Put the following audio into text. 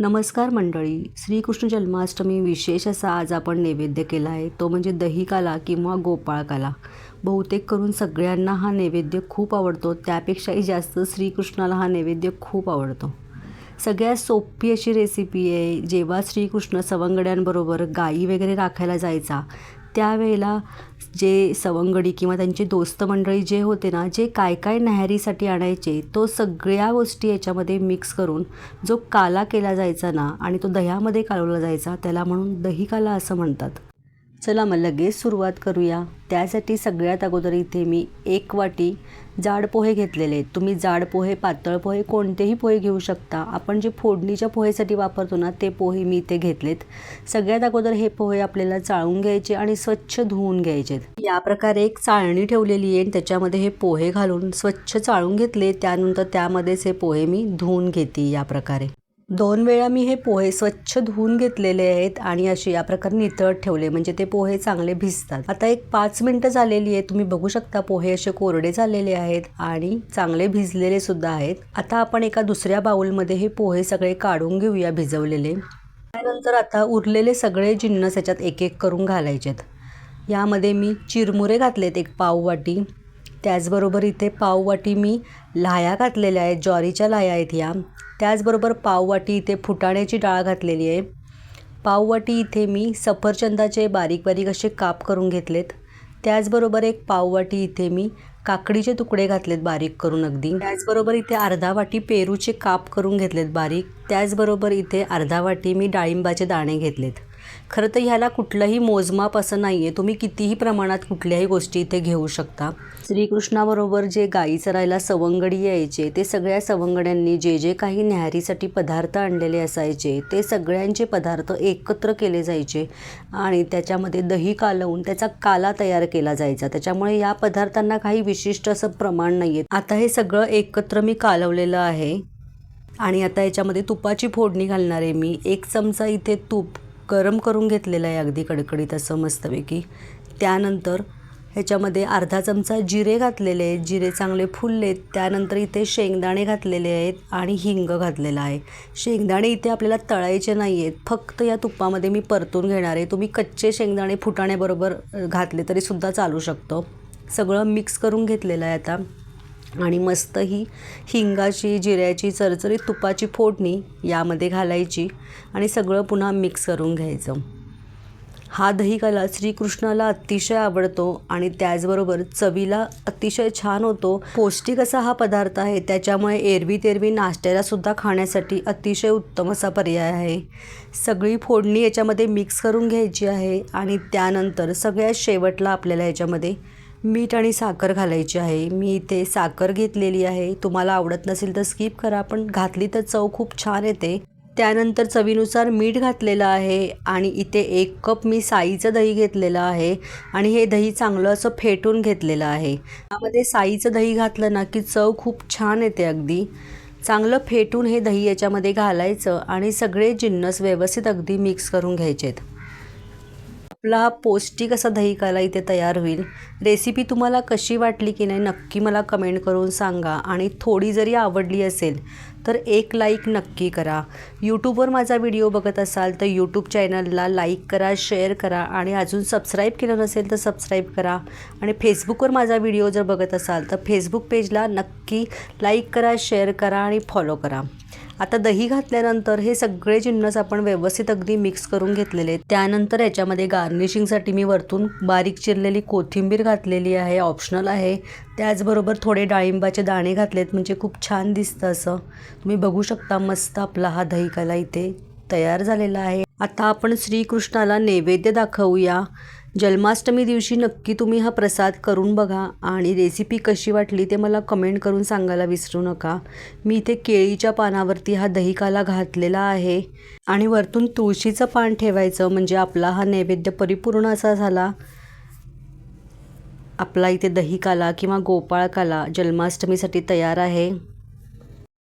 नमस्कार मंडळी. श्रीकृष्ण जन्माष्टमी विशेष असा आज आपण नैवेद्य केला आहे. तो म्हणजे दहीकाला किंवा गोपाळकाला. बहुतेक करून सगळ्यांना हा नैवेद्य खूप आवडतो. त्यापेक्षाही जास्त श्रीकृष्णाला हा नैवेद्य खूप आवडतो. सगळ्यात सोपी अशी रेसिपी आहे जेव्हा श्रीकृष्ण सवंगड्यांबरोबर गाई वगैरे राखायला जायचा त्यावेळेला जे सवंगडी किंवा त्यांचे दोस्त मंडळी जे होते ना जे काय काय न्याहारीसाठी आणायचे तो सगळ्या गोष्टी याच्यामध्ये मिक्स करून जो काला केला जायचा ना आणि तो दह्यामध्ये कालवला जायचा त्याला म्हणून दही काला असं म्हणतात. चला मग लगेच सुरुवात करूया. त्यासाठी सगळ्यात अगोदर इथे मी एक वाटी जाड पोहे घेतलेले. आहेत तुम्ही जाड पोहे पातळ पोहे कोणतेही पोहे घेऊ शकता. आपण जे फोडणीच्या पोहेसाठी वापरतो ना ते पोहे मी इथे घेतलेत. सगळ्यात अगोदर हे पोहे आपल्याला चाळून घ्यायचे आणि स्वच्छ धुवून घ्यायचे. या प्रकारे एक चाळणी ठेवलेली आहे आणि त्याच्यामध्ये हे पोहे घालून स्वच्छ चाळून घेतले. त्यानंतर त्यामध्येच हे पोहे मी धुवून घेते या प्रकारे. दोन वेळा मी हे पोहे स्वच्छ धुवून घेतलेले आहेत आणि असे या प्रकारे नितळत ठेवले. म्हणजे ते पोहे चांगले भिजतात. आता एक पाच मिनटं झालेली आहे तुम्ही बघू शकता पोहे असे कोरडे झालेले आहेत आणि चांगले भिजलेले सुद्धा आहेत. आता आपण एका दुसऱ्या बाउलमध्ये हे पोहे सगळे काढून घेऊया भिजवलेले. त्यानंतर आता उरलेले सगळे जिन्नस याच्यात एक एक करून घालायचेत. यामध्ये मी चिरमुरे घातलेत एक पाव वाटी त्याचबरोबर इथे पाववाटी मी लाह्या घातलेल्या आहेत ज्वारीच्या लाह्या आहेत या. त्याचबरोबर पाववाटी इथे फुटाण्याची डाळ घातलेली आहे. पाववाटी इथे मी सफरचंदाचे बारीक बारीक असे काप करून घेतलेत. त्याचबरोबर एक पाववाटी इथे मी काकडीचे तुकडे घातलेत बारीक करून अगदी. त्याचबरोबर इथे अर्धा वाटी पेरूचे काप करून घेतलेत बारीक. त्याचबरोबर इथे अर्धा वाटी मी डाळिंबाचे दाणे घेतलेत. खरं तर ह्याला कुठलंही मोजमाप असं नाही आहे तुम्ही कितीही प्रमाणात कुठल्याही गोष्टी इथे घेऊ शकता. श्रीकृष्णाबरोबर जे गाई चरायला सवंगडी यायचे ते सगळ्या सवंगड्यांनी जे जे काही न्याहारीसाठी पदार्थ आणलेले असायचे ते सगळ्यांचे पदार्थ एकत्र केले जायचे आणि त्याच्यामध्ये दही कालवून त्याचा काला तयार केला जायचा. त्याच्यामुळे या पदार्थांना काही विशिष्ट असं प्रमाण नाही आहे आता हे सगळं एकत्र मी कालवलेलं आहे आणि आता याच्यामध्ये तुपाची फोडणी घालणार आहे मी. एक चमचा इथे तूप गरम करून घेतलेलं आहे अगदी कडकडीत असं मस्तपैकी. त्यानंतर ह्याच्यामध्ये अर्धा चमचा जिरे घातलेले आहेत. जिरे चांगले फुललेत त्यानंतर इथे शेंगदाणे घातलेले आहेत आणि हिंग घातलेला आहे. शेंगदाणे इथे आपल्याला तळायचे नाही आहेत. फक्त या तुपामध्ये मी परतून घेणार आहे. तुम्ही कच्चे शेंगदाणे फुटाण्याबरोबर घातले तरीसुद्धा चालू शकतो. सगळं मिक्स करून घेतलेलं आहे आता. आणि मस्त ही हिंगाची जिऱ्याची चरचरीत तुपाची फोडणी यामध्ये घालायची आणि सगळं पुन्हा मिक्स करून घ्यायचं. हा दहीकाला श्रीकृष्णाला अतिशय आवडतो आणि त्याचबरोबर चवीला अतिशय छान होतो. पौष्टिक असा हा पदार्थ आहे त्याच्यामुळे एरवी तेरवी नाश्त्यालासुद्धा खाण्यासाठी अतिशय उत्तम असा पर्याय आहे. सगळी फोडणी याच्यामध्ये मिक्स करून घ्यायची आहे आणि त्यानंतर सगळ्यात शेवटला आपल्याला याच्यामध्ये मीठ आणि साखर घालायची आहे. मी इथे साखर घेतलेली आहे. तुम्हाला आवडत नसेल तर स्किप करा पण घातली तर चव खूप छान येते. त्यानंतर चवीनुसार मीठ घातलेलं आहे आणि इथे एक कप मी साईचं दही घेतलेलं आहे आणि हे दही चांगलं असं फेटून घेतलेलं आहे. त्यामध्ये साईचं दही घातलं ना की चव खूप छान येते अगदी. चांगलं फेटून हे दही याच्यामध्ये घालायचं आणि सगळे जिन्नस व्यवस्थित अगदी मिक्स करून घ्यायचेत. आपला हा पौष्टिक असा दही काला इथे तयार होईल. रेसिपी तुम्हाला कशी वाटली की नाही नक्की मला कमेंट करून सांगा. आणि थोडी जरी आवडली असेल तर एक लाईक नक्की करा. यूट्यूबवर माझा व्हिडिओ बघत असाल तर यूट्यूब चॅनलला लाईक करा शेअर करा. आणि अजून सबस्क्राईब केलं नसेल तर सबस्क्राईब करा. आणि फेसबुकवर माझा व्हिडिओ जर बघत असाल तर फेसबुक पेजला नक्की लाईक करा शेअर करा आणि फॉलो करा. आता दही घातल्यानंतर हे सगळे जिन्नस आपण व्यवस्थित अगदी मिक्स करून घेतलेले आहेत. त्यानंतर याच्यामध्ये गार्निशिंगसाठी मी वरतून बारीक चिरलेली कोथिंबीर घातलेली आहे ऑप्शनल आहे. त्याचबरोबर थोडे डाळिंबाचे दाणे घातलेत म्हणजे खूप छान दिसतं असं. तुम्ही बघू शकता मस्त आपला हा दही कला इथे तयार झालेला आहे. आता आपण श्रीकृष्णाला नैवेद्य दाखवूया. जन्माष्टमी दिवशी नक्की तुम्ही हा प्रसाद करून बघा आणि रेसिपी कशी वाटली ते मला कमेंट करून सांगायला विसरू नका. मी इथे केळीच्या पानावरती हा दहीकाला घातलेला आहे आणि वरतून तुळशीचं पान ठेवायचं म्हणजे आपला हा नैवेद्य परिपूर्ण असा झाला. आपला इथे दहीकाला किंवा गोपाळकाला जन्माष्टमीसाठी तयार आहे.